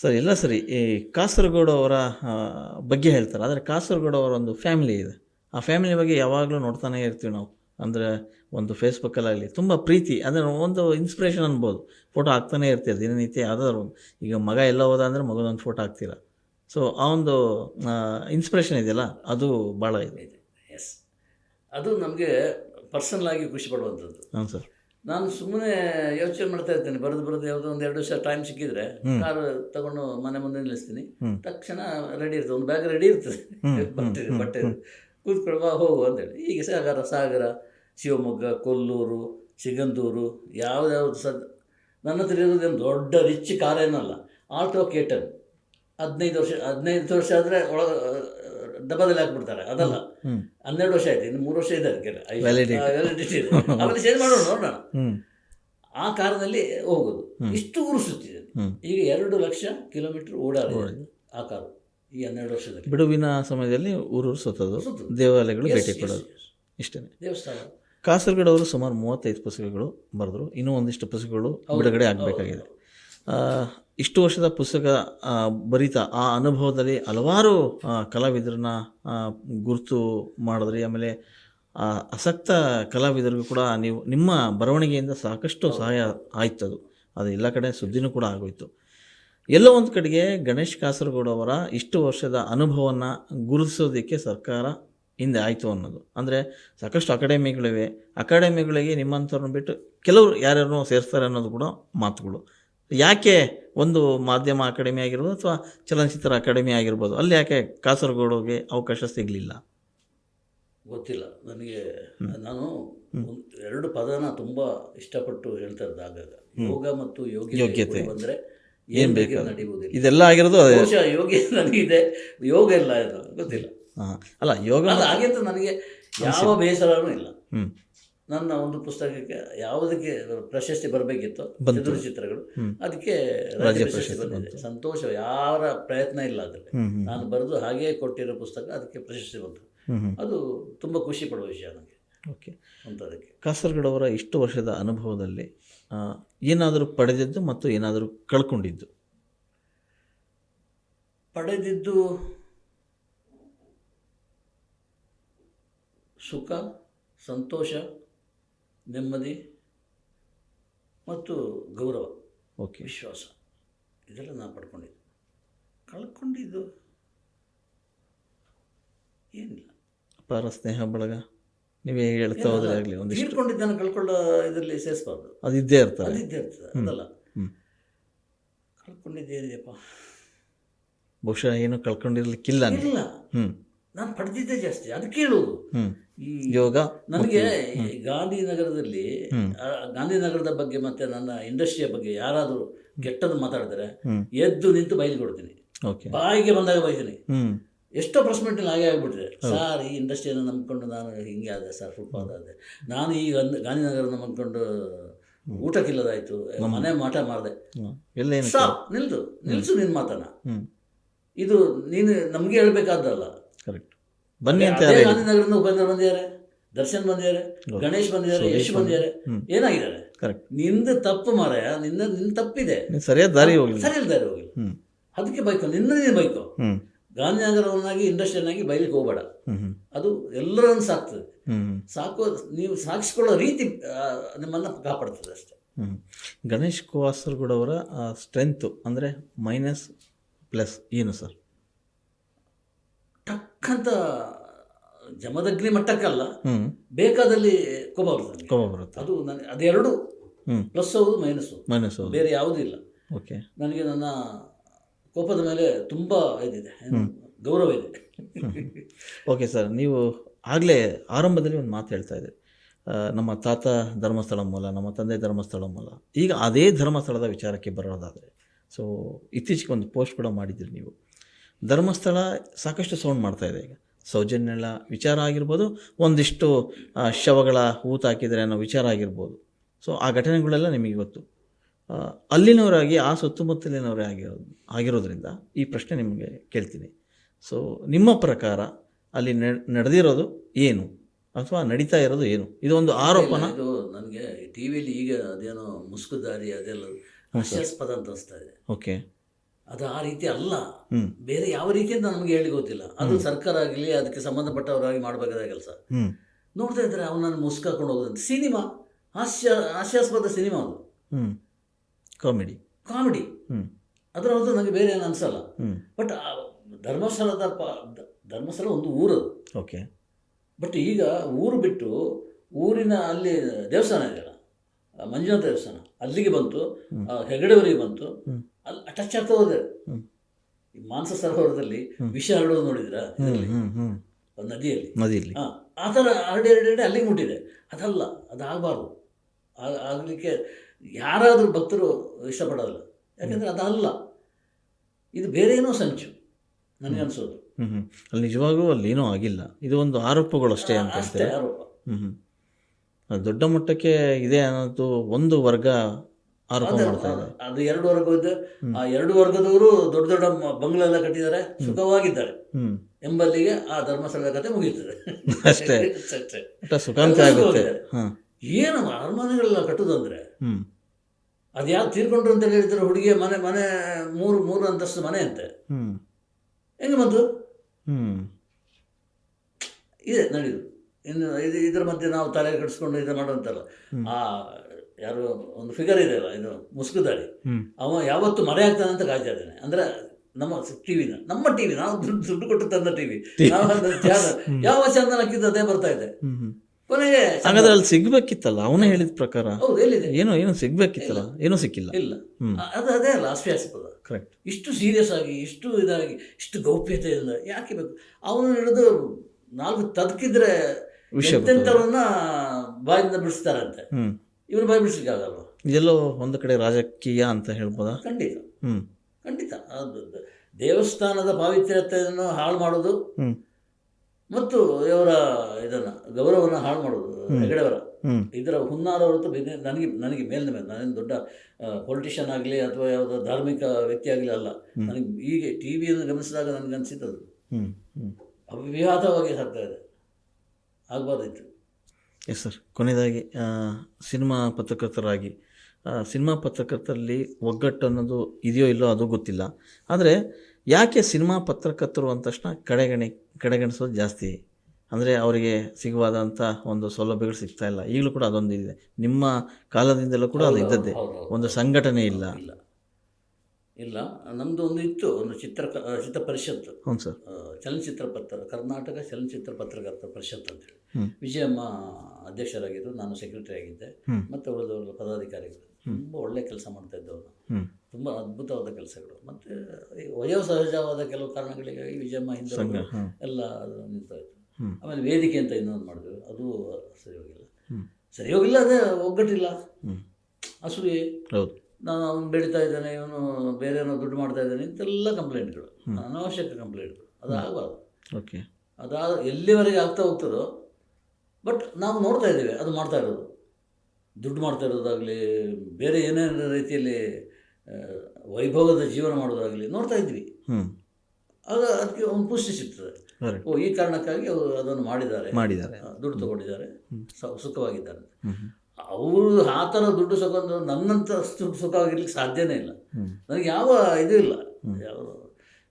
Sir ಎಲ್ಲ ಸರಿ. ಈ ಕಾಸರಗೋಡು ಅವರ ಬಗ್ಗೆ ಹೇಳ್ತಾರೆ. ಆದರೆ ಕಾಸರಗೋಡು ಅವರ ಒಂದು ಫ್ಯಾಮಿಲಿ ಇದೆ. ಆ ಫ್ಯಾಮಿಲಿ ಬಗ್ಗೆ ಯಾವಾಗಲೂ ನೋಡ್ತಾನೆ ಇರ್ತೀವಿ ನಾವು. ಅಂದರೆ ಒಂದು ಫೇಸ್ಬುಕ್ಕಲ್ಲಾಗಲಿ ತುಂಬ ಪ್ರೀತಿ. ಅಂದರೆ ಒಂದು ಇನ್ಸ್ಪಿರೇಷನ್ ಅನ್ಬೋದು. ಫೋಟೋ ಹಾಕ್ತಾನೆ ಇರ್ತೀರ ದಿನನಿತ್ಯ ಯಾವುದಾದ್ರು ಒಂದು. ಈಗ ಮಗ ಎಲ್ಲ ಹೋದ ಅಂದರೆ ಮಗದೊಂದು ಫೋಟೋ ಹಾಕ್ತೀರ? ಸೊ ಆ ಒಂದು ಇನ್ಸ್ಪಿರೇಷನ್ ಇದೆಯಲ್ಲ ಅದು ಭಾಳ ಇದೆ. ಎಸ್ ಅದು ನಮಗೆ ಪರ್ಸನಲ್ ಆಗಿ ಖುಷಿ ಪಡುವಂಥದ್ದು. ಹಾಂ ಸರ್. ನಾನು ಸುಮ್ಮನೆ ಯೋಚನೆ ಮಾಡ್ತಾ ಇರ್ತೇನೆ. ಬರೆದು ಬರೆದು ಯಾವುದೋ ಒಂದು ಎರಡು ವರ್ಷ ಟೈಮ್ ಸಿಕ್ಕಿದ್ರೆ ಕಾರು ತಗೊಂಡು ಮನೆ ಮುಂದೆ ನಿಲ್ಲಿಸ್ತೀನಿ. ತಕ್ಷಣ ರೆಡಿ ಇರ್ತದೆ. ಒಂದು ಬ್ಯಾಗ್ ರೆಡಿ ಇರ್ತದೆ. ಬಟ್ಟೆ ಬಟ್ಟೆ. ಕೂತ್ಕೊಳ್ಳುವ ಹೋಗು ಅಂತೇಳಿ ಈಗ ಸಾಗರ ಸಾಗರ ಶಿವಮೊಗ್ಗ ಕೊಲ್ಲೂರು ಸಿಗಂದೂರು ಯಾವುದ್ಯಾವ್ದು ಸದ್ ನನ್ನ ಹತ್ರ ಇರೋದೇನು ದೊಡ್ಡ ರಿಚ್ ಕಾರ್ ಏನಲ್ಲ. ಆಲ್ಟೋ ಕೇಟರ್ ಹದಿನೈದು ವರ್ಷ ಹದಿನೈದು ವರ್ಷ ಆದರೆ ಒಳಗೆ ಡಬ್ಬದಲ್ಲಿ ಹಾಕ್ಬಿಡ್ತಾರೆ. ಅದಲ್ಲ. ಹನ್ನೆರಡು ವರ್ಷ ಆಯ್ತು ಇನ್ನು ಮೂರು ವರ್ಷ ಇದೆ ಅದಕ್ಕೆ. ವ್ಯಾಲಿಡಿಟಿ ಇದೆ. ಆಮೇಲೆ ಚೇಂಜ್ ಮಾಡೋಣ ನೋಡೋಣ. ಆ ಕಾರದಲ್ಲಿ ಹೋಗೋದು. ಇಷ್ಟು ಊರು ಸುತ್ತಿದೆ ಈಗ ಎರಡು ಲಕ್ಷ ಕಿಲೋಮೀಟರ್ ಓಡಾಡಿದೆ ಆ ಕಾರು ಈ ಹನ್ನೆರಡು ವರ್ಷದಲ್ಲಿ. ಬಿಡುವಿನ ಸಮಯದಲ್ಲಿ ಊರು ಸುತ್ತೋದು. ದೇವಾಲಯಗಳು ಭೇಟಿ ಕೊಡೋದು. ಇಷ್ಟೇ ದೇವಸ್ಥಾನ. ಕಾಸರಗಡವರು ಅವರು ಸುಮಾರು ಮೂವತ್ತೈದು ಪುಸ್ತಕಗಳು ಬರೆದ್ರು. ಇನ್ನೂ ಒಂದಿಷ್ಟು ಪುಸ್ತಕಗಳು ಬಿಡುಗಡೆ ಆಗಬೇಕಾಗಿದೆ. ಇಷ್ಟು ವರ್ಷದ ಪುಸ್ತಕ ಬರಿತಾ ಆ ಅನುಭವದಲ್ಲಿ ಹಲವಾರು ಕಲಾವಿದರನ್ನ ಗುರುತು ಮಾಡಿದ್ರಿ. ಆಮೇಲೆ ಆಸಕ್ತ ಕಲಾವಿದರಿಗೂ ಕೂಡ ನೀವು, ನಿಮ್ಮ ಬರವಣಿಗೆಯಿಂದ ಸಾಕಷ್ಟು ಸಹಾಯ ಆಯ್ತು ಅದು. ಅದು ಎಲ್ಲ ಕಡೆ ಸುದ್ದಿನೂ ಕೂಡ ಆಗೋಯ್ತು. ಎಲ್ಲೋ ಒಂದು ಕಡೆಗೆ ಗಣೇಶ್ ಕಾಸರಗೌಡವರ ಇಷ್ಟು ವರ್ಷದ ಅನುಭವವನ್ನು ಗುರುತಿಸೋದಕ್ಕೆ ಸರ್ಕಾರ ಹಿಂದೆ ಆಯಿತು ಅನ್ನೋದು. ಅಂದರೆ ಸಾಕಷ್ಟು ಅಕಾಡೆಮಿಗಳಿವೆ. ಅಕಾಡೆಮಿಗಳಿಗೆ ನಿಮ್ಮಂಥವ್ರನ್ನ ಬಿಟ್ಟು ಕೆಲವರು ಯಾರ್ಯಾರನ್ನೋ ಸೇರಿಸ್ತಾರೆ ಅನ್ನೋದು ಕೂಡ ಮಾತುಗಳು. ಯಾಕೆ ಒಂದು ಮಾಧ್ಯಮ ಅಕಾಡೆಮಿ ಆಗಿರ್ಬೋದು ಅಥವಾ ಚಲನಚಿತ್ರ ಅಕಾಡೆಮಿ ಆಗಿರ್ಬೋದು? ಅಲ್ಲಿ ಯಾಕೆ ಕಾಸರಗೋಡುಗೆ ಅವಕಾಶ ಸಿಗಲಿಲ್ಲ? ಗೊತ್ತಿಲ್ಲ. ನನಗೆ ನಾನು ಎರಡು ಪದನ ತುಂಬ ಇಷ್ಟಪಟ್ಟು ಹೇಳ್ತಾ ಇರೋದು ಆಗಾಗ. ಯೋಗ ಮತ್ತು ಯೋಗ್ಯತೆ. ಏನು ಬಂದ್ರೆ ಬೇಕು ಏನ್ ಬೇಕಾದ್ರೂ. ನಡೆಯುವುದಿಲ್ಲ ಇದೆಲ್ಲ ಆಗಿರೋದು ಯೋಗಿ ನನಗಿದೆ. ಯೋಗ ಇಲ್ಲ ಇದು. ಗೊತ್ತಿಲ್ಲ. ಹಾಂ. ಅಲ್ಲ ಯೋಗ ಹಾಗೆ ನನಗೆ ಯಾವ ಬೇಸರನೂ ಇಲ್ಲ. ಹ್ಞೂ ನನ್ನ ಒಂದು ಪುಸ್ತಕಕ್ಕೆ ಯಾವುದಕ್ಕೆ ಪ್ರಶಸ್ತಿ ಬರಬೇಕಿತ್ತು. ಚದುರು ಚಿತ್ರಗಳು ಅದಕ್ಕೆ ರಾಜ್ಯ ಪ್ರಶಸ್ತಿ ಬಂದಿದೆ. ಸಂತೋಷ ಯಾರ ಪ್ರಯತ್ನ ಇಲ್ಲ ಅದರಲ್ಲಿ. ನಾನು ಬರೆದು ಹಾಗೇ ಕೊಟ್ಟಿರೋ ಪುಸ್ತಕ ಅದಕ್ಕೆ ಪ್ರಶಸ್ತಿ ಬಂತು. ಅದು ತುಂಬ ಖುಷಿ ಪಡುವ ವಿಷಯ ನನಗೆ. ಓಕೆ. ಅಂತದಕ್ಕೆ. ಕಾಸರಗಡವರ ಅವರ ಇಷ್ಟು ವರ್ಷದ ಅನುಭವದಲ್ಲಿ ಏನಾದರೂ ಪಡೆದಿದ್ದು ಮತ್ತು ಏನಾದರೂ ಕಳ್ಕೊಂಡಿದ್ದು? ಪಡೆದಿದ್ದು ಸುಖ ಸಂತೋಷ ನೆಮ್ಮದಿ ಮತ್ತು ಗೌರವ ಓಕೆ ವಿಶ್ವಾಸ. ಇದೆಲ್ಲ ನಾನು ಪಡ್ಕೊಂಡಿದ್ದು. ಕಳ್ಕೊಂಡಿದ್ದು ಏನಿಲ್ಲ. ಅಪಾರ ಸ್ನೇಹ ಬಳಗ. ನೀವೇ ಹೇಳ್ತಾ ಹೋದ್ರೆ ಆಗಲಿ ಒಂದು ಇಟ್ಕೊಂಡಿದ್ದನ್ನು ಕಳ್ಕೊಳ್ಳೋ ಇದರಲ್ಲಿ ಸೇರಿಸ್ಬಾರ್ದು. ಅದು ಇದ್ದೇ ಇರ್ತದೆ. ಅದು ಇದ್ದೇ ಇರ್ತದೆ ಅದಲ್ಲ. ಹ್ಞೂ ಕಳ್ಕೊಂಡಿದ್ದೇನಿದೆಯಪ್ಪ ಬಹುಶಃ ಏನು ಕಳ್ಕೊಂಡಿರ್ಲಿಕ್ಕಿಲ್ಲ ಇಲ್ಲ. ಹ್ಞೂ ನಾನು ಪಡೆದಿದ್ದೆ ಜಾಸ್ತಿ. ಅದು ಹ್ಞೂ ಯೋಗ ನನಗೆ ಗಾಂಧಿನಗರದಲ್ಲಿ ಗಾಂಧಿನಗರದ ಬಗ್ಗೆ ಮತ್ತೆ ನನ್ನ ಇಂಡಸ್ಟ್ರಿಯ ಬಗ್ಗೆ ಯಾರಾದರೂ ಕೆಟ್ಟದ್ದು ಮಾತಾಡಿದ್ರೆ ಎದ್ದು ನಿಂತು ಬಯಲು ಕೊಡ್ತೀನಿ ಬಾಯಿಗೆ ಬಂದಾಗ ಬೈತೀನಿ. ಎಷ್ಟೋ ಪ್ರಸ್ಮೆಂಟ್ ಹಾಗೆ ಆಗಿಬಿಟ್ರೆ. ಸರ್ ಈ ಇಂಡಸ್ಟ್ರಿಯನ್ನು ನಂಬ್ಕೊಂಡು ನಾನು ಹಿಂಗೆ ಆದೆ ಸರ್ ಫುಟ್ಪಾತ್ ಆದೆ. ನಾನು ಈ ಗಂಧ- ಗಾಂಧಿನಗರ ನಂಬ್ಕೊಂಡು ಊಟಕ್ಕಿಲ್ಲದಾಯ್ತು ಮನೆ ಮಾಟ ಮಾಡಿದೆ. ನಿಲ್ದು ನಿಲ್ಸು ನಿನ್ನ ಮಾತನ್ನ. ಇದು ನೀನು ನಮಗೆ ಹೇಳ್ಬೇಕಾದ್ದಲ್ಲ. ಕರೆಕ್ಟ್ ಬನ್ನಿ ಅಂತ ಗಾಂಧಿನಗರದಿಂದ ಉಪೇಂದ್ರ ಬಂದಿದ್ದಾರೆ ದರ್ಶನ್ ಬಂದಿದ್ದಾರೆ ಗಣೇಶ್ ಬಂದಿದ್ದಾರೆ ಯಶ್ ಬಂದಿದ್ದಾರೆ. ಏನಾಗಿದ್ದಾರೆ? ಕರೆಕ್ಟ್ ನಿಂದು ತಪ್ಪು ಮಾರಾಯ ನಿನ್ನ ನಿನ್ ತಪ್ಪಿದೆ. ಸರಿಯಾದ ದಾರಿ ಹೋಗಿ ಸರಿಯಾದ ದಾರಿ ಹೋಗಿ ಅದಕ್ಕೆ ಬೈಕು ನಿನ್ನ ನೀನು ಬೈಕು? ಗಾಂಧಿನಗರವನ್ನಾಗಿ ಇಂಡಸ್ಟ್ರಿಯನ್ನಾಗಿ ಬೈಲಿಕ್ಕೆ ಹೋಗಬೇಡ. ಅದು ಎಲ್ಲರನ್ನು ಸಾಕ್ತದೆ. ಸಾಕು ನೀವು ಸಾಕ್ಸ್ಕೊಳ್ಳೋ ರೀತಿ ನಿಮ್ಮನ್ನ ಕಾಪಾಡ್ತದೆ ಅಷ್ಟೇ. ಗಣೇಶ್ ಕಾಸರಗೋಡವರ ಸ್ಟ್ರೆಂತು ಅಂದ್ರೆ ಮೈನಸ್ ಪ್ಲಸ್ ಏನು ಸರ್ ಟಕ್ ಅಂತ ಜಮದಗ್ನಿ ಮಟ್ಟಕ್ಕಲ್ಲ ಬೇಕಾದಲ್ಲಿ ಕೋಪ ಬರುತ್ತೆ ಕೋಪ ಬರುತ್ತೆ. ಅದು ನನಗೆ ಅದೆರಡು ಪ್ಲಸ್ ಹೌದು ಮೈನಸ್ ಮೈನಸ್ ಬೇರೆ ಯಾವುದೂ ಇಲ್ಲ. ಓಕೆ. ನನಗೆ ನನ್ನ ಕೋಪದ ಮೇಲೆ ತುಂಬ ಇದಿದೆ. ಗೌರವ ಇದೆ. ಓಕೆ ಸರ್ ನೀವು ಆಗಲೇ ಆರಂಭದಲ್ಲಿ ಒಂದು ಮಾತು ಹೇಳ್ತಾ ಇದ್ರಿ ನಮ್ಮ ತಾತ ಧರ್ಮಸ್ಥಳ ಮೂಲ ನಮ್ಮ ತಂದೆ ಧರ್ಮಸ್ಥಳ ಮೂಲ. ಈಗ ಅದೇ ಧರ್ಮಸ್ಥಳದ ವಿಚಾರಕ್ಕೆ ಬರೋದಾದರೆ ಸೊ ಇತ್ತೀಚೆಗೆ ಒಂದು ಪೋಸ್ಟ್ ಕೂಡ ಮಾಡಿದ್ದೀರಿ ನೀವು. ಧರ್ಮಸ್ಥಳ ಸಾಕಷ್ಟು ಸೌಂಡ್ ಮಾಡ್ತಾ ಇದೆ ಈಗ. ಸೌಜನ್ಯಗಳ ವಿಚಾರ ಆಗಿರ್ಬೋದು ಒಂದಿಷ್ಟು ಶವಗಳ ಹೂತು ಹಾಕಿದರೆ ಅನ್ನೋ ವಿಚಾರ ಆಗಿರ್ಬೋದು. ಸೊ ಆ ಘಟನೆಗಳೆಲ್ಲ ನಿಮಗೆ ಗೊತ್ತು. ಅಲ್ಲಿನವರಾಗಿ ಆ ಸುತ್ತಮುತ್ತಲಿನವರೇ ಆಗಿರೋ ಆಗಿರೋದ್ರಿಂದ ಈ ಪ್ರಶ್ನೆ ನಿಮಗೆ ಕೇಳ್ತೀನಿ. ಸೊ ನಿಮ್ಮ ಪ್ರಕಾರ ಅಲ್ಲಿ ನಡೆದಿರೋದು ಏನು? ಅಥವಾ ನಡೀತಾ ಇರೋದು ಏನು? ಇದು ಒಂದು ಆರೋಪನ? ನನಗೆ ಟಿ ವಿಲಿ ಈಗ ಅದೇನೋ ಮುಸುಕುದಾರಿ ಅದೆಲ್ಲ ಹಾಸ್ಯಾಸ್ಪದ ಅಂತ ಅನಿಸ್ತಾ ಇದೆ. ಓಕೆ. ಅದು ಆ ರೀತಿ ಅಲ್ಲ. ಬೇರೆ ಯಾವ ರೀತಿ ಅಂತ ನಮಗೆ ಹೇಳಿ ಗೊತ್ತಿಲ್ಲ. ಅದು ಸರ್ಕಾರ ಆಗಲಿ ಅದಕ್ಕೆ ಸಂಬಂಧಪಟ್ಟವರಾಗಿ ಮಾಡಬೇಕಾದ ಕೆಲಸ ನೋಡ್ತಾ ಇದ್ರೆ ಅವನನ್ನು ಮುಸ್ಕಾಕೊಂಡು ಹೋಗೋದಂತೆ. ಸಿನಿಮಾ. ಹಾಸ್ಯ ಹಾಸ್ಯಾಸ್ಪದ ಸಿನಿಮಾ ಅದು. ಕಾಮಿಡಿ. ಕಾಮಿಡಿ. ಅದರ ಹೊರತು ನನಗೆ ಬೇರೆ ಏನು ಅನಿಸಲ್ಲ. ಬಟ್ ಧರ್ಮಸ್ಥಳದ ಪ ಧರ್ಮಸ್ಥಳ ಒಂದು ಊರು ಓಕೆ. ಬಟ್ ಈಗ ಊರು ಬಿಟ್ಟು ಊರಿನ ಅಲ್ಲಿ ದೇವಸ್ಥಾನ ಇದೆಯಲ್ಲ ಮಂಜುನಾಥ ದೇವಸ್ಥಾನ ಅಲ್ಲಿಗೆ ಬಂತು ಹೆಗಡೆವರಿಗೆ ಬಂತು. ಅಲ್ಲಿ ಅಟ್ಯಾಚ್ ಆಗ್ತಾ ಹೋದೆ. ಈ ಮಾನಸ ಸರೋವರದಲ್ಲಿ. ವಿಷ ಹರಡೋದು ನೋಡಿದ್ರ? ನದಿಯಲ್ಲಿ. ನದಿಯಲ್ಲಿ. ಆ, ಥರ ಹರಡಿ ಹರಡಿ ಅಲ್ಲಿಗೆ ಮುಟ್ಟಿದೆ. ಅದಲ್ಲ ಅದಾಗಬಾರ್ದು. ಆಗಲಿಕ್ಕೆ ಯಾರಾದರೂ ಭಕ್ತರು ಇಷ್ಟಪಡೋದಿಲ್ಲ. ಯಾಕೆಂದರೆ ಅದಲ್ಲ. ಇದು ಬೇರೆ ಏನೋ ಸಂಚು ನನಗೆ ಹ್ಮ್ ಅಲ್ಲಿ ನಿಜವಾಗೂ ಅಲ್ಲಿ ಏನೂ ಆಗಿಲ್ಲ. ಇದು ಒಂದು ಆರೋಪಗಳು ಅಷ್ಟೇ ಅಂತ ಆರೋಪ. ದೊಡ್ಡ ಮಟ್ಟಕ್ಕೆ ಇದೆ ಅನ್ನೋದು ಒಂದು ವರ್ಗ ಆರೋಪ ಅದೇ, ಮಾಡ್ತಾ ಇದೆ. ಅದು ಎರಡು ವರ್ಗ ಇದೆ ಆ ಎರಡು ವರ್ಗದವರು ದೊಡ್ಡ ದೊಡ್ಡ ಬಂಗ್ಲೆಲ್ಲ ಬಂಗ್ಲೆ ಎಲ್ಲ ಕಟ್ಟಿದ್ದಾರೆ ಸುಖವಾಗಿದ್ದಾರೆ ಎಂಬಲ್ಲಿಗೆ ಆ ಧರ್ಮಸ್ಥಳದ ಕತೆ ಮುಗಿಯುತ್ತದೆ. ಅಷ್ಟೇ. ಸುಖಾಂತಿ ಆಗುತ್ತೆ. ಏನು ಅರಮನೆಗಳೆಲ್ಲ ಕಟ್ಟುದಂದ್ರೆ ಹ್ಮ್. ಅದು ಯಾರು ತೀರ್ಕೊಂಡ್ರು ಅಂತ ಹೇಳಿದ್ರೆ ಹುಡುಗಿಯ ಮನೆ ಮನೆ ಮೂರು ಮೂರು ಅಂತಸ್ತು ಮನೆ ಅಂತೆ. ಹ್ಮ್. ಹೆಂಗೆ ಬಂತು? ಹ್ಮ್. ಇದೆ ನಡೆಯುದು ಇನ್ನು ಇದು ಇದ್ರ ಮಧ್ಯೆ ನಾವು ತಲೆ ಕಟ್ಸ್ಕೊಂಡು ಇದು ಮಾಡುವಂತಲ್ಲ. ಹ್ಮ್. ಆ ಯಾರು ಒಂದು ಫಿಗರ್ ಇದೆಯಲ್ಲ ಇದು ಮುಸುಕುದಾಳಿ. ಅವ ಯಾವತ್ತು ಮರೆ ಆಗ್ತಾನೆ ಅಂತ ಕಾಯ್ತಾ ಇದ್ದಾನೆ. ಅಂದ್ರೆ ನಮ್ಮ ಟಿವಿನ ನಮ್ಮ ಟಿವಿ ನಾವು ದುಡ್ಡು ದುಡ್ಡು ಕೊಟ್ಟು ತಂದ ಟಿವಿ ಯಾವ ಚಂದನ ಹಾಕಿದ್ದು ಅದೇ ಬರ್ತಾ ಇದೆ. ಕೊನೆಗೆ ಹಾಗಾದ್ರೆ ಅಲ್ಲಿ ಸಿಗ್ಬೇಕಿತ್ತಲ್ಲ? ಅವನೇ ಹೇಳಿದ ಪ್ರಕಾರ. ಹೌದು ಎಲ್ಲಿದೆ? ಏನೋ ಏನೋ ಸಿಗ್ಬೇಕಿತ್ತಲ್ಲ? ಏನು ಸಿಕ್ಕಿಲ್ಲ. ಇಲ್ಲ. ಅದು ಅದೇ ಅಲ್ಲ ಹಾಸ್ಯಾಸ್ಪದ ಕರೆಕ್ಟ್ ಇಷ್ಟು ಸೀರಿಯಸ್ ಆಗಿ ಇಷ್ಟು ಇದಾಗಿ ಇಷ್ಟು ಗೌಪ್ಯತೆಯಿಂದ ಯಾಕೆ ಬೇಕು? ಅವನು ಹಿಡಿದು ನಾಲ್ಕು ತದಕಿದ್ರೆ ಎಂತೆಂಥವ್ರನ್ನ ಬಾಯಿಂದ ಬಿಡಿಸ್ತಾರಂತೆ. ಇವ್ರು ಬಾಯಿ ಬಿಡಿಸ್ಲಿಕ್ಕೆ ಎಲ್ಲೋ ಇದೆಲ್ಲೋ ಒಂದು ಕಡೆ ರಾಜಕೀಯ ಅಂತ ಹೇಳ್ಬೋದಾ? ಖಂಡಿತ. ಹ್ಮ್. ಖಂಡಿತ. ದೇವಸ್ಥಾನದ ಪಾವಿತ್ರ್ಯತೆಯನ್ನು ಹಾಳು ಮಾಡೋದು ಮತ್ತು ಇವರ ಇದನ್ನ ಗೌರವವನ್ನು ಹಾಳು ಮಾಡೋದು ಹೆಗಡೆಯವರ ಇದರ ಹುನ್ನಾರ ಹೊರತು ಬೇರೆ ನನಗೆ ನನಗೆ ಮೇಲಿನ ಮೇಲೆ ನಾನೇನು ದೊಡ್ಡ ಪೊಲಿಟಿಷಿಯನ್ ಆಗಲಿ ಅಥವಾ ಯಾವುದೋ ಧಾರ್ಮಿಕ ವ್ಯಕ್ತಿ ಆಗಲಿ ಅಲ್ಲ. ನನಗೆ ಹೀಗೆ ಟಿ ವಿಯನ್ನು ಗಮನಿಸಿದಾಗ ನನಗೆ ಅನಿಸಿದ್ದು ಅವಿವಾಹವಾಗಿ ಸಾಕ್ತಾ ಸಾಗ್ತಾ ಇದೆ. ಆಗಬಾರ್ದಿತ್ತು ಎಸ್ ಸರ್ ಕೊನೆಯದಾಗಿ ಸಿನಿಮಾ ಪತ್ರಕರ್ತರಾಗಿ ಸಿನಿಮಾ ಪತ್ರಕರ್ತರಲ್ಲಿ ಒಗ್ಗಟ್ಟು ಅನ್ನೋದು ಇದೆಯೋ ಇಲ್ಲೋ ಅದು ಗೊತ್ತಿಲ್ಲ. ಆದರೆ ಯಾಕೆ ಸಿನಿಮಾ ಪತ್ರಕರ್ತರು ಅಂದ ತಕ್ಷಣ ಕಡೆಗಣಿ ಕಡೆಗಣಿಸೋದು ಜಾಸ್ತಿ? ಅಂದರೆ ಅವರಿಗೆ ಸಿಗುವಾದಂಥ ಒಂದು ಸೌಲಭ್ಯಗಳು ಸಿಗ್ತಾ ಇಲ್ಲ. ಈಗಲೂ ಕೂಡ ಅದೊಂದು ಇದೆ. ನಿಮ್ಮ ಕಾಲದಿಂದಲೂ ಕೂಡ ಅದು ಇದ್ದದ್ದೇ. ಒಂದು ಸಂಘಟನೆ ಇಲ್ಲ. ಇಲ್ಲ. ನಮ್ಮದು ಒಂದು ಇತ್ತು ಒಂದು ಚಿತ್ರ ಚಿತ್ರ ಪರಿಷತ್ ಹ್ಞೂ ಸರ್. ಚಲನಚಿತ್ರ ಪತ್ರ ಕರ್ನಾಟಕ ಚಲನಚಿತ್ರ ಪತ್ರಕರ್ತರ ಪರಿಷತ್ ಅಂತೇಳಿ. ವಿಜಯಮ್ಮ ಅಧ್ಯಕ್ಷರಾಗಿದ್ದರು ನಾನು ಸೆಕ್ರೆಟರಿ ಆಗಿದ್ದೆ. ಮತ್ತು ಉಳಿದವರು ಪದಾಧಿಕಾರಿಗಳು. ತುಂಬ ಒಳ್ಳೆ ಕೆಲಸ ಮಾಡ್ತಾ ಇದ್ದವರು ತುಂಬ ಅದ್ಭುತವಾದ ಕೆಲಸಗಳು. ಮತ್ತು ವಯೋಸಹಜವಾದ ಕೆಲವು ಕಾರಣಗಳಿಗಾಗಿ ವಿಜಯಮ್ಮ ಹಿಂದೆ ಎಲ್ಲ ಇತ್ತು ಆಮೇಲೆ ವೇದಿಕೆ ಅಂತ ಇನ್ನೊಂದು ಮಾಡಿದ್ವಿ ಅದು ಸರಿ ಹೋಗಿಲ್ಲ. ಸರಿ ಹೋಗಿಲ್ಲ ಅದೇ ಒಗ್ಗಟ್ಟಿಲ್ಲ. ಅಸೂಯೆ. ಹೌದು. ನಾನು ಅವನು ಬೆಳೀತಾ ಇದ್ದಾನೆ ಇವನು ಬೇರೆ ಏನೋ ದುಡ್ಡು ಮಾಡ್ತಾ ಇದ್ದಾನೆ ಇಂತೆಲ್ಲ ಕಂಪ್ಲೇಂಟ್ಗಳು ಅನಾವಶ್ಯಕ ಕಂಪ್ಲೇಂಟ್ಗಳು ಅದು ಆಗಬಾರ್ದು ಓಕೆ. ಅದಾದ ಎಲ್ಲಿವರೆಗೆ ಆಗ್ತಾ ಹೋಗ್ತದೋ ಬಟ್ ನಾವು ನೋಡ್ತಾ ಇದ್ದೇವೆ ಅದು ಮಾಡ್ತಾ ಇರೋದು. ದುಡ್ಡು ಮಾಡ್ತಾ ಇರೋದಾಗಲಿ ಬೇರೆ ಏನೇನು ರೀತಿಯಲ್ಲಿ ವೈಭವದ ಜೀವನ ಮಾಡೋದಾಗಲಿ ನೋಡ್ತಾ ಇದ್ವಿ ಆಗ ಅದಕ್ಕೆ ಒಂದು ಪುಷ್ಟಿ ಸಿಗ್ತದೆ. ಓ ಈ ಕಾರಣಕ್ಕಾಗಿ ಅವರು ಅದನ್ನು ಮಾಡಿದ್ದಾರೆ. ಮಾಡಿದ್ದಾರೆ. ದುಡ್ಡು ತಗೊಂಡಿದ್ದಾರೆ. ಸುಖವಾಗಿದ್ದಾರೆ ಅವರು ಆ ಥರ ದುಡ್ಡು ತಗೊಂಡು ನನ್ನಂಥ ಸುಖ ಸುಖವಾಗಿರ್ಲಿಕ್ಕೆ ಸಾಧ್ಯನೇ ಇಲ್ಲ. ನನಗೆ ಯಾವ ಇದು ಇಲ್ಲ.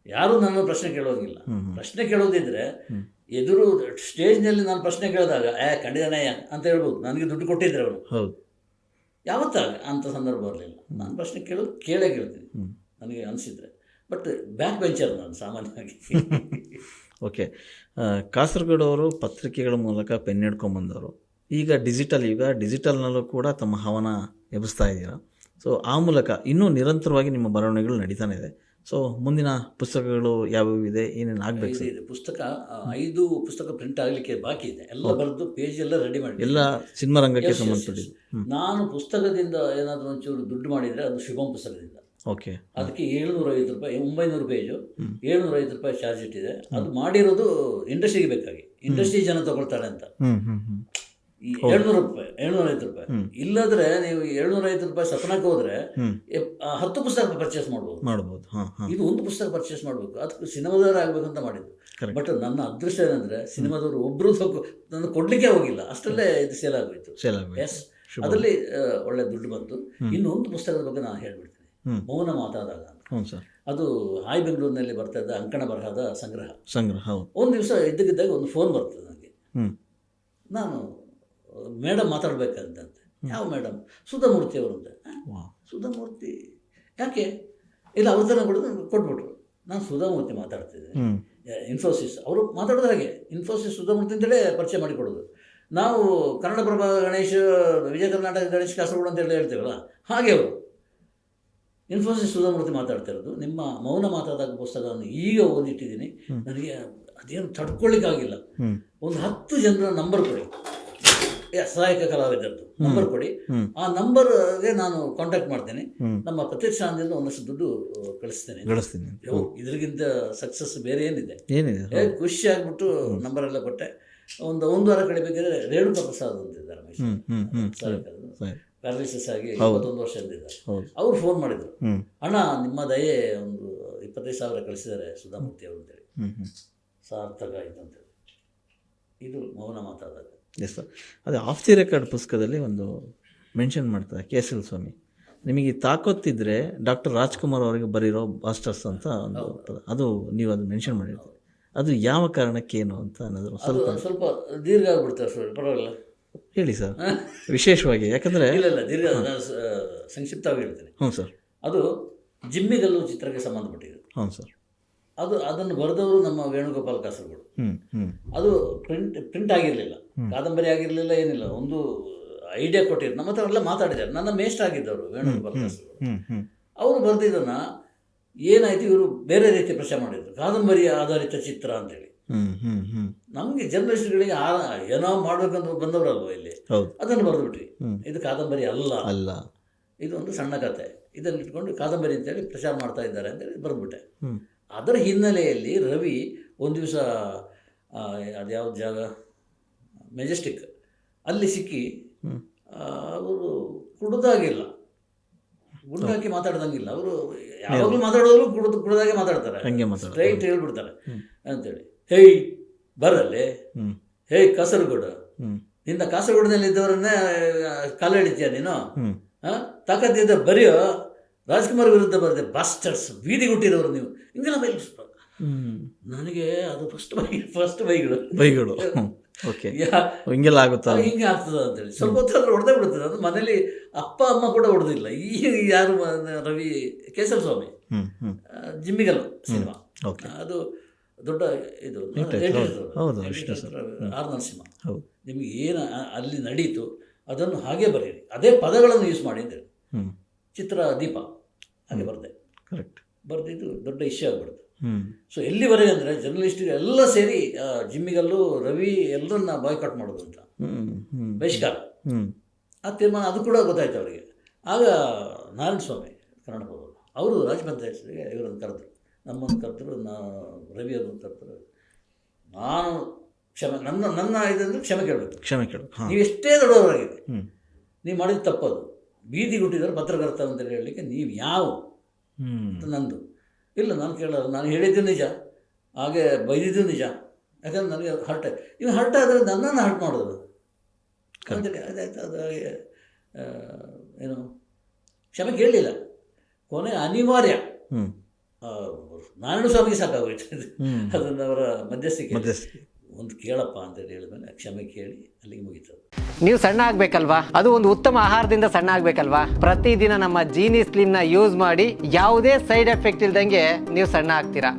ಯಾರು ನನ್ನ ಪ್ರಶ್ನೆ ಕೇಳೋಂಗಿಲ್ಲ. ಪ್ರಶ್ನೆ ಕೇಳೋದಿದ್ರೆ. ಎದುರು ಸ್ಟೇಜ್ನಲ್ಲಿ ನಾನು ಪ್ರಶ್ನೆ ಕೇಳಿದಾಗ ಏ ಖಂಡಿತನಯ್ಯ ಅಂತ ಹೇಳ್ಬೋದು. ನನಗೆ ದುಡ್ಡು ಕೊಟ್ಟಿದ್ರೆ ಅವರು. ಹೌದು. ಯಾವತ್ತಾಗ ಅಂಥ ಸಂದರ್ಭ ಬರಲಿಲ್ಲ. ನಾನು ಪ್ರಶ್ನೆ ಕೇಳೋದು ಕೇಳೇ ಕೇಳ್ತೀನಿ. ನನಗೆ ಅನಿಸಿದ್ರೆ. ಬಟ್ ಬ್ಯಾಕ್ ಬೆಂಚರ್ ನಾನು ಸಾಮಾನ್ಯವಾಗಿ. ಓಕೆ ಕಾಸರಗೋಡು ಅವರು ಪತ್ರಿಕೆಗಳ ಮೂಲಕ ಪೆನ್ ಹಿಡ್ಕೊಂಬಂದವರು ಈಗ ಡಿಜಿಟಲ್ ಈಗ ಡಿಜಿಟಲ್ನಲ್ಲೂ ಕೂಡ ತಮ್ಮ ಹವನ ಎಬ್ಬಿಸ್ತಾ ಇದ್ದೀರಾ? ಸೊ ಆ ಮೂಲಕ ಇನ್ನೂ ನಿರಂತರವಾಗಿ ನಿಮ್ಮ ಬರವಣಿಗೆಗಳು ನಡೀತಾನೆ ಇದೆ. ಸೊ ಮುಂದಿನ ಪುಸ್ತಕಗಳು ಯಾವ್ಯಾವ ಇದೆ? ಏನೇನು ಆಗಬೇಕು ಸರ್ ಇದೆ ಪುಸ್ತಕ ಐದು ಪುಸ್ತಕ ಪ್ರಿಂಟ್ ಆಗಲಿಕ್ಕೆ ಬಾಕಿ ಇದೆ. ಎಲ್ಲ ಬರೆದು ಪೇಜ್ ಎಲ್ಲ ರೆಡಿ ಮಾಡಿ ಎಲ್ಲ ಸಿನಿಮಾ ರಂಗಕ್ಕೆ ಸಂಬಂಧಪಟ್ಟಿದ್ದು. ನಾನು ಪುಸ್ತಕದಿಂದ ಏನಾದರೂ ಒಂಚೂರು ದುಡ್ಡು ಮಾಡಿದರೆ ಅದು ಶುಭಂ ಪುಸ್ತಕದಿಂದ. ಓಕೆ ಅದಕ್ಕೆ ಏಳ್ನೂರ ಐವತ್ತು ರೂಪಾಯಿ ಒಂಬೈನೂರು ಪೇಜು ಏಳ್ನೂರ ಐವತ್ತು ರೂಪಾಯಿ ಚಾರ್ಜ್ ಇಟ್ಟಿದೆ. ಅದು ಮಾಡಿರೋದು ಇಂಡಸ್ಟ್ರಿಗೆ ಬೇಕಾಗಿ. ಇಂಡಸ್ಟ್ರಿ ಜನ ತಗೊಳ್ತಾರೆ ಅಂತ. ಏಳ್ನೂರು ರೂಪಾಯಿ ಏಳ್ನೂರ ಐವತ್ತು ರೂಪಾಯಿ ಇಲ್ಲದ್ರೆ ನೀವು ಏಳ್ನೂರ ಐವತ್ತು ರೂಪಾಯಿ ಸಪನಕ್ಕೆ ಹೋದ್ರೆ ಹತ್ತು ಪುಸ್ತಕ ಪರ್ಚೇಸ್ ಮಾಡ್ಬೋದು. ಮಾಡ್ಬೋದು. ಇದು ಒಂದು ಪುಸ್ತಕ ಪರ್ಚೇಸ್ ಮಾಡಬೇಕು. ಅದಕ್ಕೆ ಸಿನಿಮಾದವರ ಆಗ್ಬೇಕಂತ ಮಾಡಿದ್ದು. ಬಟ್ ನನ್ನ ಅದೃಷ್ಟ ಏನಂದ್ರೆ ಸಿನಿಮಾದವರು ಒಬ್ರು ಸ್ವಲ್ಪ ನನ್ನ ಕೊಡ್ಲಿಕ್ಕೆ ಹೋಗಿಲ್ಲ. ಅಷ್ಟಲ್ಲೇ ಇದು ಸೇಲ್ ಆಗೋಯ್ತು. ಎಸ್ ಅದರಲ್ಲಿ ಒಳ್ಳೆ ದುಡ್ಡು ಬಂತು. ಇನ್ನು ಒಂದು ಪುಸ್ತಕದ ಬಗ್ಗೆ ನಾನು ಹೇಳ್ಬಿಡ್ತೀನಿ. ಮೌನ ಮಾತಾದಾಗ ಅದು ಹಾಯ್ ಬೆಂಗಳೂರಿನಲ್ಲಿ ಬರ್ತಾ ಇದ್ದ ಅಂಕಣ ಬರಹದ ಸಂಗ್ರಹ. ಸಂಗ್ರಹ ಒಂದು ದಿವಸ ಇದ್ದಕ್ಕಿದ್ದಾಗ ಒಂದು ಫೋನ್ ಬರ್ತದೆ ನನಗೆ. ನಾನು ಮೇಡಮ್ ಮಾತಾಡಬೇಕಂತಂತೆ ಯಾವ ಮೇಡಮ್ ಸುಧಾಮೂರ್ತಿ ಅವರು ಅಂತ. ವಾ. ಸುಧಾಮೂರ್ತಿ. ಯಾಕೆ? ಇಲ್ಲ ಅವ್ರ ಥರ ಕೊಡೋದು ಕೊಟ್ಬಿಟ್ರು. ನಾನು ಸುಧಾಮೂರ್ತಿ ಮಾತಾಡ್ತಿದ್ದೆ ಇನ್ಫೋಸಿಸ್ ಅವರು ಮಾತಾಡೋದು ಹಾಗೆ ಇನ್ಫೋಸಿಸ್ ಸುಧಾಮೂರ್ತಿ ಅಂತೇಳಿ ಪರಿಚಯ ಮಾಡಿಕೊಡೋದು. ನಾವು ಕನ್ನಡಪ್ರಭ ಗಣೇಶ್ ವಿಜಯ ಕರ್ನಾಟಕ ಗಣೇಶ್ ಕಾಸರಗೋಡು ಅಂತೇಳಿ ಹೇಳ್ತೀವಲ್ಲ ಹಾಗೆ ಅವರು. ಇನ್ಫೋಸಿಸ್ ಸುಧಾಮೂರ್ತಿ ಮಾತಾಡ್ತಿರೋದು. ನಿಮ್ಮ ಮೌನ ಮಾತಾಡಿದಾಗ ಪುಸ್ತಕವನ್ನು ಈಗ ಓದಿಟ್ಟಿದ್ದೀನಿ. ನನಗೆ ಅದೇನು ತಡ್ಕೊಳ್ಳಿಕ್ಕಾಗಿಲ್ಲ. ಒಂದು ಹತ್ತು ಜನರ ನಂಬರ್ ಕೊಡಿ. ಸಹಾಯಕ ಕಲಾವಿದರದ್ದು ನಂಬರ್ ಕೊಡಿ. ಆ ನಂಬರ್ಗೆ ನಾನು ಕಾಂಟ್ಯಾಕ್ಟ್ ಮಾಡ್ತೇನೆ. ನಮ್ಮ ಪ್ರತಿಷ್ಠಾನದಿಂದ ಒಂದಷ್ಟು ದುಡ್ಡು ಕಳಿಸ್ತೇನೆ. ಕಳಿಸ್ತೀನಿ. ಇದರಿಗಿಂತ ಸಕ್ಸಸ್ ಬೇರೆ ಏನಿದೆ? ಏನಿದೆ? ಖುಷಿ ಆಗ್ಬಿಟ್ಟು ನಂಬರ್ ಎಲ್ಲ ಕೊಟ್ಟೆ. ಒಂದು ಒಂದು ವಾರ ಕಳಿಬೇಕಾದ್ರೆ ರೇಣುಕಾ ಪ್ರಸಾದ್ ಅಂತಿದ್ದಾರೆ ಪ್ಯಾರಾಲಿಸಿಸ್ ಆಗಿ ಇಪ್ಪತ್ತೊಂದು ವರ್ಷ ಇದ್ದಾರೆ ಅವ್ರು ಫೋನ್ ಮಾಡಿದ್ರು. ಅಣ್ಣ ನಿಮ್ಮ ದಯೆ ಒಂದು ಇಪ್ಪತ್ತೈದು ಸಾವಿರ ಕಳಿಸಿದ್ದಾರೆ ಸುಧಾಮೂರ್ತಿ ಅವರು ಅಂತೇಳಿ. ಸಾರ್ಥಕ ಆಯ್ತು ಅಂತೇಳಿ. ಇದು ಮೌನ ಮಾತಾದಾಗ. ಎಸ್ ಸರ್ ಅದೇ ಆಫ್ ದಿ ರೆಕಾರ್ಡ್ ಪುಸ್ತಕದಲ್ಲಿ ಒಂದು ಮೆನ್ಷನ್ ಮಾಡ್ತಾರೆ ಕೆ ಎಸ್ ಎಲ್ ಸ್ವಾಮಿ. ನಿಮಗೆ ತಾಕೊತ್ತಿದ್ರೆ ಡಾಕ್ಟರ್ ರಾಜ್ಕುಮಾರ್ ಅವರಿಗೆ ಬರೀರೋ ಬಾಸ್ಟರ್ಸ್ ಅಂತ ಒಂದು ಅದು ನೀವು ಅದು ಮೆನ್ಷನ್ ಮಾಡಿರ್ತೀರಿ. ಅದು ಯಾವ ಕಾರಣಕ್ಕೆ ಏನು ಅಂತ ಅನ್ನೋದು ಸ್ವಲ್ಪ ಸ್ವಲ್ಪ ದೀರ್ಘ ಆಗ್ಬಿಡ್ತಾರೆ ಸರ್ ಪರವಾಗಿಲ್ಲ. ಹೇಳಿ ಸರ್ ವಿಶೇಷವಾಗಿ ಯಾಕಂದರೆ ಇಲ್ಲ ಇಲ್ಲ ದೀರ್ಘ ನಾನು ಸಂಕ್ಷಿಪ್ತವಾಗಿ ಹೇಳ್ತೇನೆ. ಹ್ಞೂ ಸರ್ ಅದು ಜಿಮ್ಮಿಗಲ್ಲು ಚಿತ್ರಕ್ಕೆ ಸಂಬಂಧಪಟ್ಟಿದೆ. ಹ್ಞೂ ಸರ್ ಅದು ಅದನ್ನು ಬರೆದವರು ನಮ್ಮ ವೇಣುಗೋಪಾಲ್ ಕಾಸರಗೋಡು. ಅದು ಪ್ರಿಂಟ್ ಪ್ರಿಂಟ್ ಆಗಿರಲಿಲ್ಲ. ಕಾದಂಬರಿ ಆಗಿರಲಿಲ್ಲ ಏನಿಲ್ಲ. ಒಂದು ಐಡಿಯಾ ಕೊಟ್ಟಿದ್ರು. ನಮ್ಮ ಹತ್ರ ಎಲ್ಲ ಮಾತಾಡಿದ್ದಾರೆ. ನನ್ನ ಮೇಸ್ಟ್ ಆಗಿದ್ದವರು ವೇಣುಗೋಪಾಲ್ ಕಾಸರಗೋಡು. ಅವರು ಬರೆದಿದ್ದನ್ನು ಏನಾಯ್ತು? ಇವರು ಬೇರೆ ರೀತಿ ಪ್ರಶ್ನೆ ಮಾಡಿದ್ರು. ಕಾದಂಬರಿ ಆಧಾರಿತ ಚಿತ್ರ ಅಂತೇಳಿ. ನಮಗೆ ಜರ್ನಲಿಸ್ಟ್ಗಳಿಗೆ ಏನೋ ಮಾಡ್ಬೇಕಂತ ಬಂದವರಲ್ವ ಇಲ್ಲಿ. ಅದನ್ನು ಬರೆದ್ಬಿಟ್ವಿ. ಇದು ಕಾದಂಬರಿ ಅಲ್ಲ. ಅಲ್ಲ. ಇದು ಒಂದು ಸಣ್ಣ ಕತೆ. ಇದನ್ನು ಇಟ್ಕೊಂಡು ಕಾದಂಬರಿ ಅಂತೇಳಿ ಪ್ರಚಾರ ಮಾಡ್ತಾ ಇದ್ದಾರೆ ಅಂತೇಳಿ ಬರೆದ್ಬಿಟ್ಟೆ. ಅದರ ಹಿನ್ನೆಲೆಯಲ್ಲಿ ರವಿ ಒಂದು ದಿವಸ ಅದ್ಯಾವ್ದು ಜಾಗ? ಮೆಜೆಸ್ಟಿಕ್. ಅಲ್ಲಿ ಸಿಕ್ಕಿ ಅವರು ಕುಡ್ದಾಗಿಲ್ಲ. ಗುಂಡಾಕಿ ಮಾತಾಡ್ದಂಗಿಲ್ಲ. ಅವರು ಯಾವಾಗಲೂ ಮಾತಾಡೋದ್ರು ಕುಡ್ದು ಕುಡ್ದಾಗೆ ಮಾತಾಡ್ತಾರೆ. ಸ್ಟ್ರೈಟ್ ಹೇಳ್ಬಿಡ್ತಾರೆ. ಅಂತೇಳಿ ಹೇಯ್ ಬರಲ್ಲೇ ಹೇಯ್ ಕಾಸರಗೋಡು. ನಿನ್ನ ಕಾಸರಗೋಡಿನಲ್ಲಿ ಇದ್ದವರನ್ನೇ ಕಾಲ ಹಿಡಿತೀಯ ನೀನು? ಹಾ ತಾಕತ್ತಿದ್ದ ಬರೆಯೋ ರಾಜ್ಕುಮಾರ್ ವಿರುದ್ಧ ಬರೆದೆ ಬಸ್ಟರ್ಸ್ ಬೀದಿ ಗುಟ್ಟಿರೋರು ನೀವು. ಹಿಂಗೆಲ್ಲ ಬೈಲ್ ಹ್ಞೂ ನನಗೆ ಅದು ಫಸ್ಟ್ ಬೈ ಫಸ್ಟ್ ಬೈಗಳು. ಬೈಗಳು. ಓಕೆ ಹಿಂಗೆಲ್ಲ ಆಗುತ್ತಾ? ಹಿಂಗೆ ಆಗ್ತದ ಅಂತೇಳಿ. ಸ್ವಲ್ಪ ಹೊತ್ತಾದ್ರೆ ಹೊಡೆದೇ ಬಿಡ್ತದೆ ಅದು ಮನೇಲಿ ಅಪ್ಪ ಅಮ್ಮ ಕೂಡ ಹೊಡೆದಿಲ್ಲ. ಈ ಯಾರು ರವಿ ಕೇಸರ ಸ್ವಾಮಿ ಜಿಮ್ಮಿಗಲ್ ಸಿನಿಮಾ. ಅದು ದೊಡ್ಡ ಇದು ಹೌದು, ಆರ್ ನರಸಿಂಹ ನಿಮಗೆ ಏನು ಅಲ್ಲಿ ನಡೀತು ಅದನ್ನು ಹಾಗೆ ಬರೀರಿ ಅದೇ ಪದಗಳನ್ನು ಯೂಸ್ ಮಾಡಿ ಅಂತೇಳಿ. ಚಿತ್ರ ದೀಪ. ಹಾಗೆ ಬರ್ದೆ ಕರೆಕ್ಟ್ ಬರೆದಿದ್ದು ದೊಡ್ಡ ಇಶ್ಯೂ ಆಗ್ಬಿಡ್ತು ಹ್ಞೂ ಸೊ ಎಲ್ಲಿವರೆಗೆ ಅಂದರೆ ಜರ್ನಲಿಸ್ಟಿಗೆ ಎಲ್ಲ ಸೇರಿ ಜಿಮ್ಮಿಗಲ್ಲೂ ರವಿ ಎಲ್ಲರನ್ನ ಬಾಯ್ಕಾಟ್ ಮಾಡೋದು ಅಂತ. ಬಹಿಷ್ಕಾರ. ಆ ತೀರ್ಮಾನ ಅದು ಕೂಡ ಗೊತ್ತಾಯ್ತು ಅವರಿಗೆ. ಆಗ ನಾರಾಯಣ ಸ್ವಾಮಿ ಕನ್ನಡ ಅವರು ರಾಜಪಂಚಾಯತ್ಗೆ ಇವರನ್ನು ಕರೆದ್ರು. ನಮ್ಮನ್ನು ಕರೆದ್ರು ನಾ ರವಿ ಅವ್ರನ್ನ ಕರೆದ್ರು. ನಾನು ಕ್ಷಮೆ ನನ್ನ ನನ್ನ ಇದಂದ್ರೆ ಕ್ಷಮೆ ಕೇಳಬೇಕು. ಕ್ಷಮೆ ಕೇಳಬೇಕು ನೀವು ಎಷ್ಟೇ ದೊಡ್ಡವರಾಗಿದೆ ನೀವು ಮಾಡಿದ ತಪ್ಪದು. ಬೀದಿ ಗುಟ್ಟಿದ್ರೆ ಪತ್ರಕರ್ತ ಅಂತ ಹೇಳಲಿಕ್ಕೆ ನೀವು ಯಾವ? ಅಂತ ನಂದು. ಇಲ್ಲ ನಾನು ಕೇಳಲ್ಲ ನಾನು ಹೇಳಿದ್ದು ನಿಜ. ಹಾಗೆ ಬೈದಿದ್ದು ನಿಜ. ಯಾಕಂದ್ರೆ ನನಗೆ ಹರ್ಟ್ ಇನ್ನು ಹರ್ಟ್ ಆದರೆ ನನ್ನನ್ನು ಹರ್ಟ್ ಮಾಡೋದು. ಅಂತೇಳಿ ಅದಾಯ್ತು ಅದು ಏನು ಕ್ಷಮೆ ಕೇಳಲಿಲ್ಲ. ಕೊನೆ ಅನಿವಾರ್ಯ. ನಾರಾಯಣ ಸ್ವಾಮಿಗೆ ಸಾಕಾಗೋಯ್ತು. ಅದನ್ನು ಅವರ ಮಧ್ಯಸ್ಥಿಕೆ. ಒಂದು ಕೇಳಪ್ಪ ಅಂತೇಳಿ ಹೇಳಿದ್ಮೇಲೆ ಕ್ಷಮೆ ಕೇಳಿ ಅಲ್ಲಿಗೆ ಮುಗಿತು ನೀವು ಸಣ್ಣ ಆಗ್ಬೇಕಲ್ವಾ? ಅದು ಒಂದು ಉತ್ತಮ ಆಹಾರದಿಂದ ಸಣ್ಣ ಆಗ್ಬೇಕಲ್ವಾ? ಪ್ರತಿದಿನ ನಮ್ಮ ಜೀನಿ ನ ಯೂಸ್ ಮಾಡಿ ಯಾವುದೇ ಸೈಡ್ ಎಫೆಕ್ಟ್ ಇಲ್ದಂಗೆ ನೀವು ಸಣ್ಣ ಆಗ್ತೀರಾ?